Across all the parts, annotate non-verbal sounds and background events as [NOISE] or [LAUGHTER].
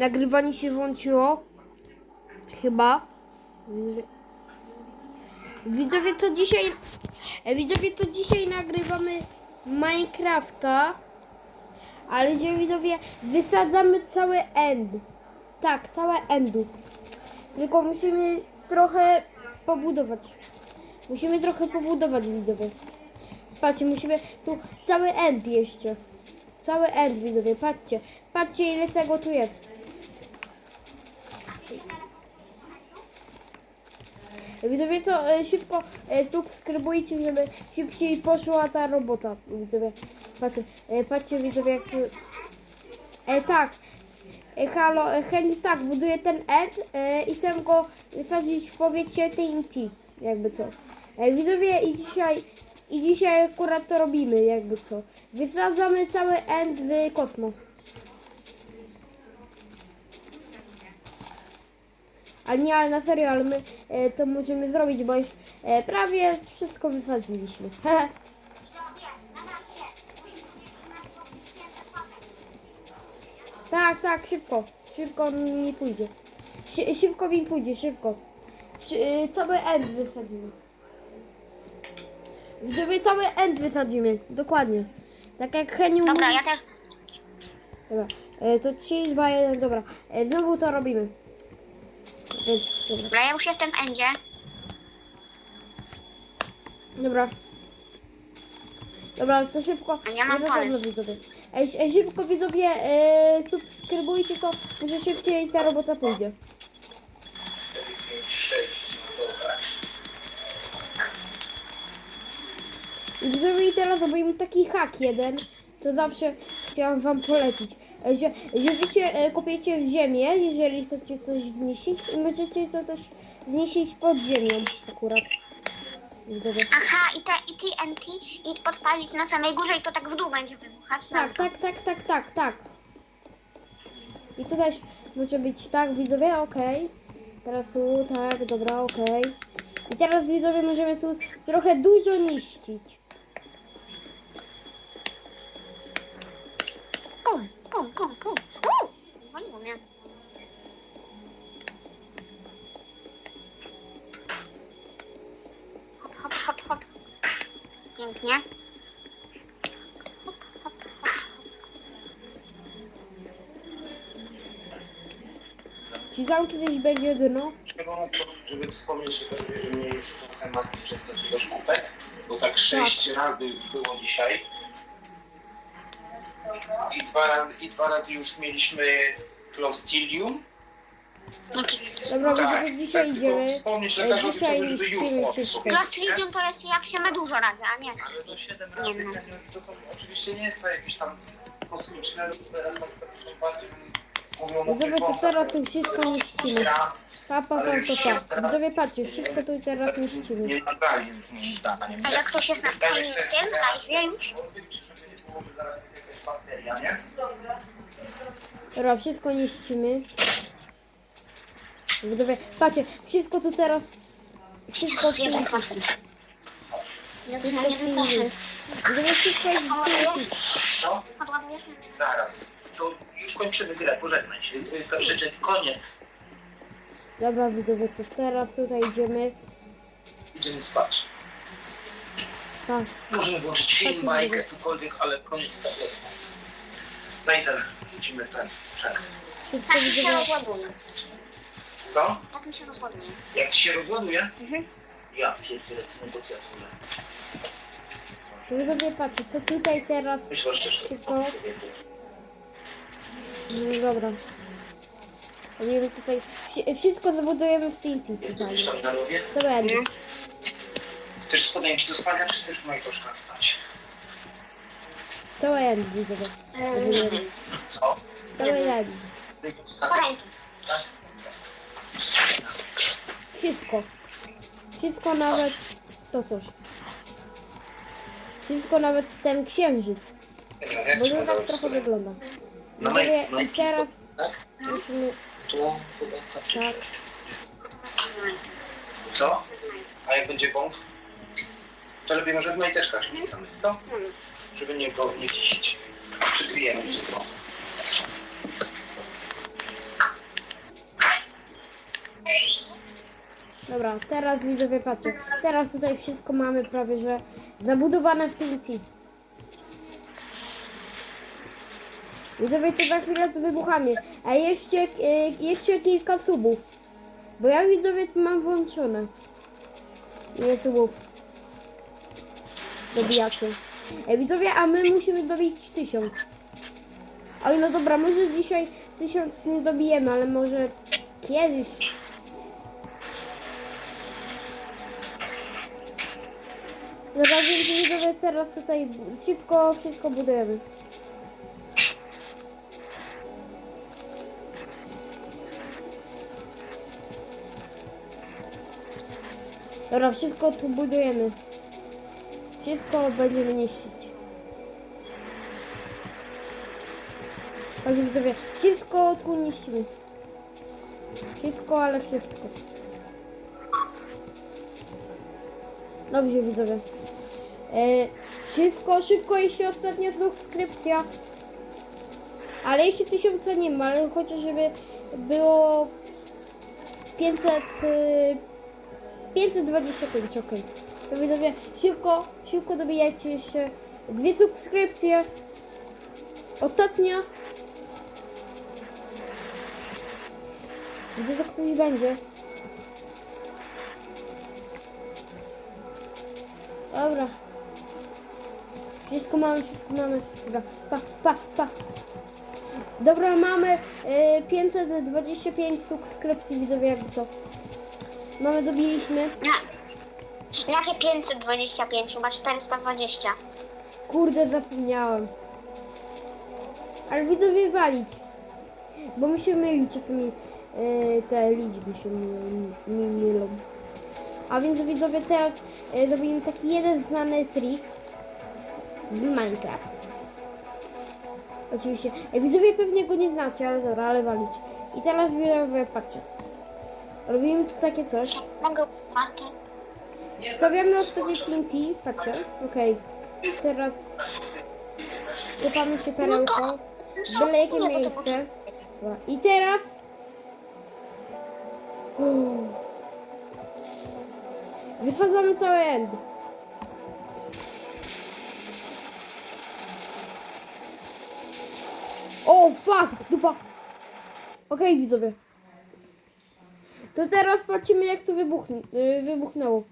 nagrywanie się włączyło. Chyba. Widzowie to dzisiaj. Widzowie to dzisiaj nagrywamy Minecrafta. Ale gdzie widzowie wysadzamy całe end. Tak, całe endu. Tylko musimy trochę pobudować. Musimy trochę pobudować widzowie. Patrzcie, musimy tu cały end jeszcze. Cały end widzowie, patrzcie. Patrzcie ile tego tu jest. Widzowie to e, szybko e, subskrybujcie, żeby szybciej poszła ta robota. Widzowie, patrzcie, e, patrzcie widzowie jak... E, tak, e, halo, e, Henry tak, buduje ten end e, i chcę go wysadzić w powietrze TNT, jakby co. E, widzowie i dzisiaj, i dzisiaj akurat to robimy, jakby co. Wysadzamy cały end w kosmos. Ale nie, ale na serio, ale my e, to możemy zrobić, bo już e, prawie wszystko wysadziliśmy. [LAUGHS] tak, tak, szybko. Szybko mi pójdzie. Szy, szybko mi pójdzie, szybko. Szy, cały end wysadzimy. Żeby cały end wysadzimy, dokładnie. Tak jak Heniu Dobra, mówi- ja też. Dobra, e, to 3, 2, 1, dobra. E, znowu to robimy. Dobra. Dobra, ja już jestem w endzie. Dobra. Dobra, to szybko. A ja mam za pewno pomysł. widzowie. Ej, ej, szybko widzowie, e, subskrybujcie to, może szybciej ta robota pójdzie. I widzowie, i teraz robimy taki hack jeden, to zawsze chciałam wam polecić, że, że wy się e, kopiecie w ziemię, jeżeli chcecie coś zniszczyć możecie to też zniszczyć pod ziemią akurat. Widzowie. Aha, i te i TNT i podpalić na samej górze i to tak w dół będzie wybuchać. Tak, tak, tak, tak, tak, tak. I tu też może być tak, widzowie, okej. Teraz tu, tak, dobra, okej. I teraz widzowie możemy tu trochę dużo niszczyć. Pum, pum, pum. Uuu, waliło mnie. Hop, hop, hop, hop. Pięknie. Hop, hop, hop. Czy tam kiedyś będzie dno? Czego, żeby wspomnieć, że będziemy już trochę martwi przez ten ilość kubek, bo tak sześć razy już było dzisiaj. I dwa, razy, I dwa razy już mieliśmy Clostridium. Dobra, Tak, widzowie, dzisiaj tak, tylko idziemy. wspomnieć E, lekarzowi, dzisiaj żeby już wszystko. nie? Clostridium to jest jak się ma dużo razy, a nie. Ale to 7 razy, Nie no. tak, to są oczywiście nie jest to jakieś tam kosmiczne, teraz na przykład są bardziej mówią o Widzowie, to teraz tu wszystko niszczymy. Pa, pa, pa, pa, teraz- Widzowie, patrzcie, wszystko tu i teraz niszczymy. nie nagrali już moim zdaniem. A jak ktoś jest na Wydaje tym, już. Nie byłoby zaraz jakaś bakteria, nie? Dobra, wszystko niszczymy. Widzowie, patrzcie, wszystko tu teraz... Wszystko w tym... Wszystko w tym... Widzowie, wszystko jest w tym... No, zaraz. To już kończymy grę, pożegnaj się. To jest przecież koniec. Dobra, widzowie, to teraz tutaj idziemy. Idziemy spać. Pa. Możemy włączyć film, bajkę, cokolwiek, ale koniec tego. No i ten, rzucimy ten sprzęt. Szybko Tak mi się widzowie. rozładuje. Co? Tak mi się rozładuje. Jak ci się rozładuje? Mhm. Ja pierdolę, to negocjatuję. Widzowie, patrzcie, co tutaj teraz... Myślę szczerze, Szybko. o człowieku. No dobra. Robimy tutaj... wsi- Wszystko zabudujemy w TNT Jest tutaj. gdzieś tam na rowie? Co będzie? Chcesz spodenki do spania, czy chcesz w moich troszkach spać? Cały end, widzowie. Zabudujemy. Co? Poręki. Tak? Wszystko. Wszystko nawet to coś. Wszystko nawet ten księżyc. Bo to tak trochę wygląda. No Widzowie, no i teraz Tak? musimy... Tak. Co? A jak będzie bąk? to lepiej może w majteczkach pisanych, co? Żeby nie, go, nie kisić. Przykryjemy tylko. Dobra, teraz widzowie patrzę. Teraz tutaj wszystko mamy prawie, że zabudowane w TNT. Widzowie, to za chwilę to wybuchamy. A jeszcze, e, jeszcze kilka subów. Bo ja widzowie mam włączone. Nie subów. Dobijacie. E, widzowie, a my musimy dobić tysiąc. Oj, no dobra, może dzisiaj tysiąc nie dobijemy, ale może kiedyś. Dobra, więc widzowie, teraz tutaj szybko wszystko budujemy. Dobra, wszystko tu budujemy. Wszystko będziemy niszczyć. Chodź widzowie, wszystko tu niszczymy. Wszystko, ale wszystko. Dobrze widzowie. E, szybko, szybko, jeszcze ostatnia subskrypcja. Ale jeszcze tysiąca nie ma, ale chociaż żeby było 500... y, 525, ok. To widzowie, szybko, szybko dobijajcie jeszcze dwie subskrypcje. Ostatnia. Gdzie to ktoś będzie? Dobra. Wszystko mamy, wszystko mamy. Dobra, pa, pa, pa. Dobra, mamy y, 525 subskrypcji, widzowie, jakby co. Mamy, dobiliśmy. Jakie 525? Chyba 420. Kurde, zapomniałem. Ale widzowie walić. Bo mi się myli czasami e, te liczby się mi, mi mylą. A więc widzowie teraz e, robimy taki jeden znany trik w Minecraft. Oczywiście. E, widzowie pewnie go nie znacie, ale dobra, ale walić. I teraz widzowie patrzcie. Robimy tu takie coś. Mogę? Stawiamy ostatnie TNT, patrzcie, okej. Teraz kopamy się perełką, byle jakie miejsce. Dobra. I teraz... Wysadzamy cały end. O, fuck, dupa. Okej, widzowie. To teraz patrzymy, jak to wybuchnie, yy, wybuchnęło.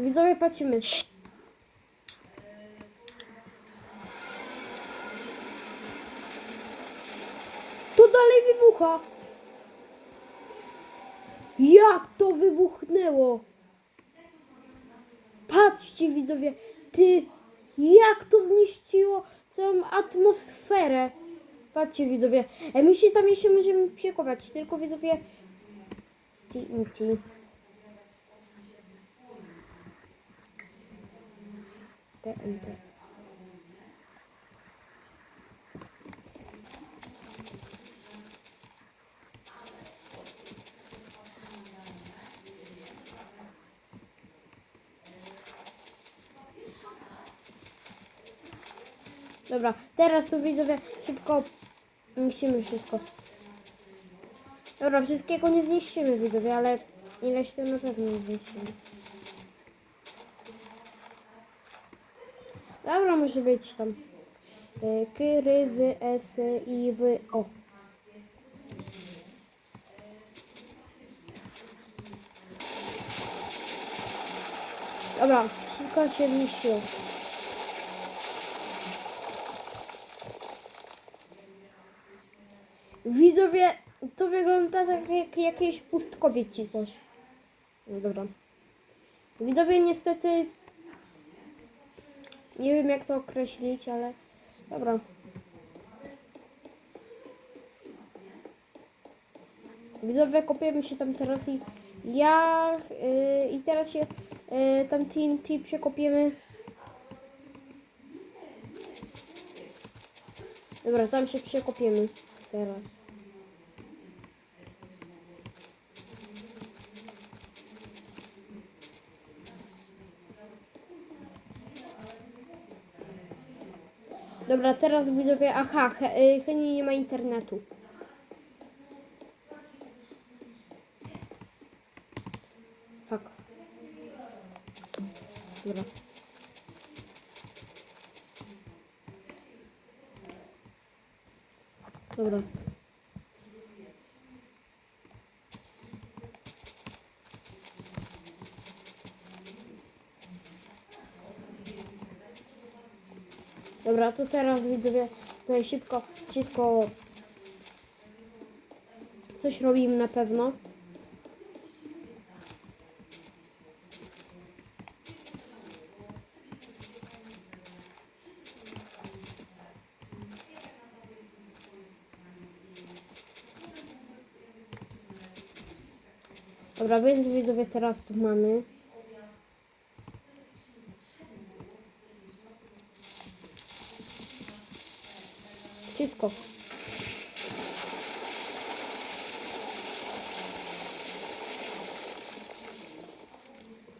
Widzowie, patrzymy. To dalej wybucha. Jak to wybuchnęło? Patrzcie, widzowie. Ty, jak to zniszczyło całą atmosferę. Patrzcie, widzowie. E, my się tam jeszcze możemy przekopać, tylko widzowie... TNT. TNT. Dobra, teraz tu widzowie szybko niszczymy wszystko. Dobra, wszystkiego nie zniszczymy widzowie, ale ileś to na pewno nie zniszczymy. Dobra, może być tam. Y, K, R, Z, S, I, W, O. Dobra, wszystko się zniszczyło. Widzowie, to wygląda tak jak jakieś pustkowie ci coś. No dobra. Widzowie, niestety nie wiem jak to określić, ale dobra. Widzowie, kopiemy się tam teraz i ja yy, i teraz się yy, tam TNT przekopiemy. Dobra, tam się przekopiemy teraz. Dobra, teraz widzowie, aha, y, Heni nie ma internetu. Fuck. Dobra. Dobra. Dobra, to teraz widzowie tutaj szybko wszystko coś robimy na pewno. Dobra, więc widzowie teraz tu mamy. Wszystko.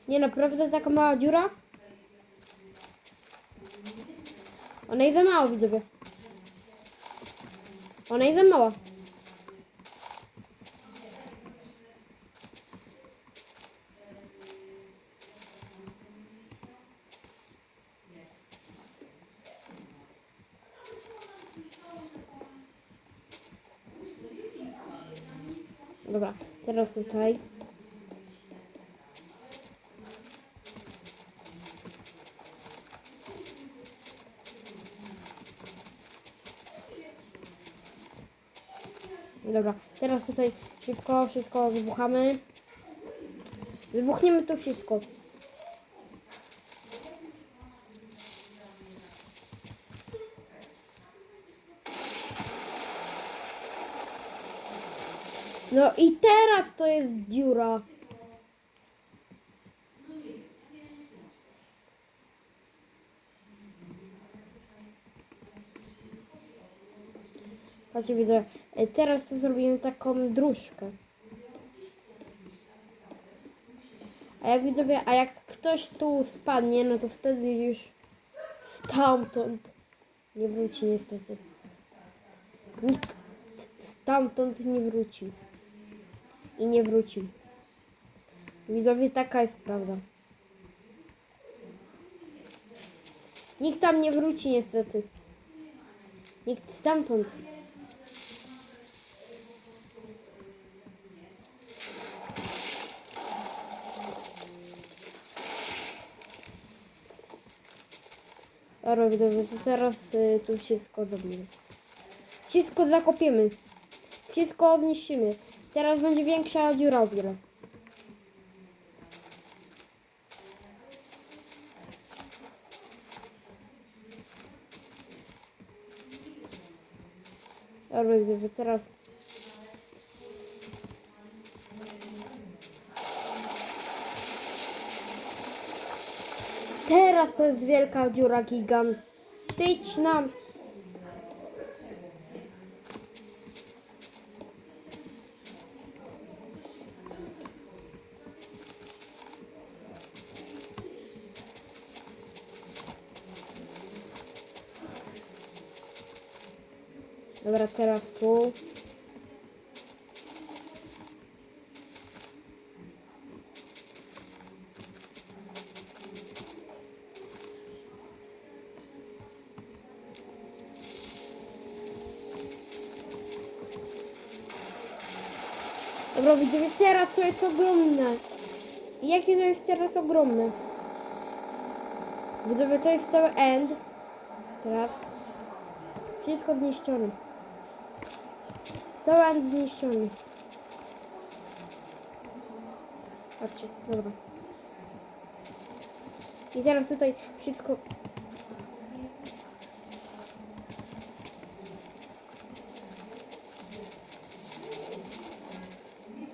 Nie, naprawdę taka mała dziura? Ona jest za mała, widzowie. Ona jest za mała. Dobra, teraz tutaj. Dobra, teraz tutaj szybko wszystko wybuchamy. Wybuchniemy to wszystko. No i teraz to jest dziura. Patrzcie, widzę. e, Teraz to zrobimy taką dróżkę. A jak widzowie, a jak ktoś tu spadnie, no to wtedy już stamtąd nie wróci niestety. Nikt stamtąd nie wrócił. I nie wrócił. Widzowie, taka jest prawda. Nikt tam nie wróci niestety. Nikt stamtąd. Dobra, widzowie, to teraz y, tu wszystko zrobimy. Wszystko zakopiemy. Wszystko zniszczymy. Teraz będzie większa wiele. Dobra, widzowie, teraz... Teraz to jest wielka dziura gigantyczna. Dobra, teraz tu. Dobra, widzowie, teraz to jest ogromne. Jakie to jest teraz ogromne? Widzowie, to jest cały end. Teraz. Wszystko zniszczone. End zniszczony. Patrzcie, dobra. I teraz tutaj wszystko...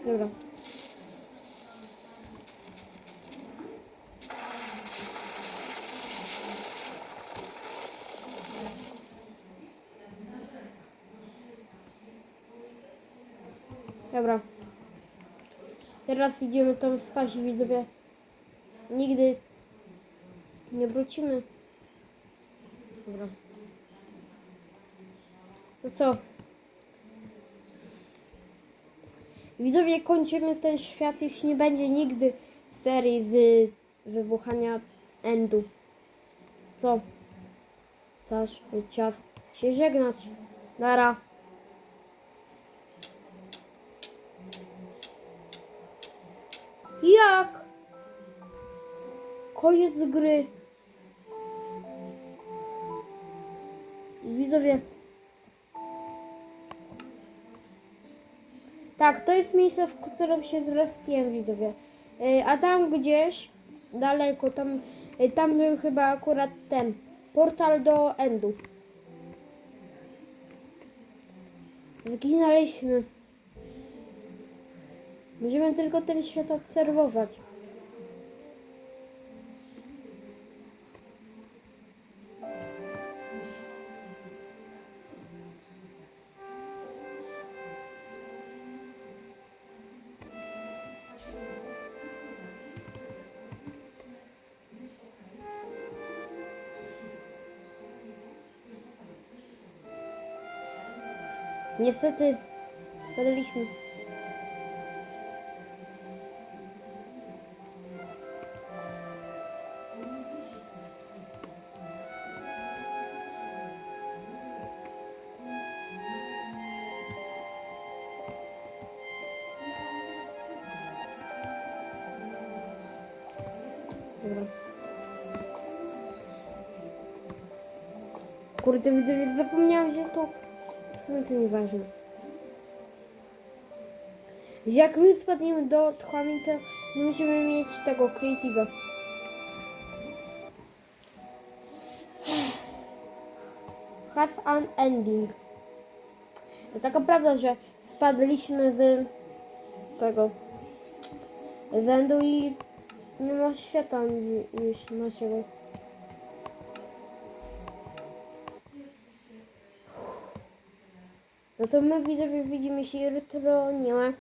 Dobra. Dobra. Teraz idziemy tam spać, widzowie. Nigdy nie wrócimy. Dobra. To co? Widzowie, kończymy ten świat. Już nie będzie nigdy serii z wybuchania endu. Co? Chcesz czas się żegnać. Nara. Jak? Koniec gry. Widzowie. Tak, to jest miejsce, w którym się zrespiłem, widzowie. Y, A tam gdzieś, daleko, tam, y, tam był chyba akurat ten portal do Endu. Zginęliśmy. Możemy tylko ten świat obserwować. Niestety spadliśmy. Kurde, widzę, zapomniałam, że to w sumie to nieważne. Jak my spadniemy do otchłani, to nie musimy mieć tego creative'a. [SIGHS] Has an ending. To taka prawda, że spadliśmy z tego z i nie ma świata już naszego. No to my widzowie widzimy się jutro, nie ma.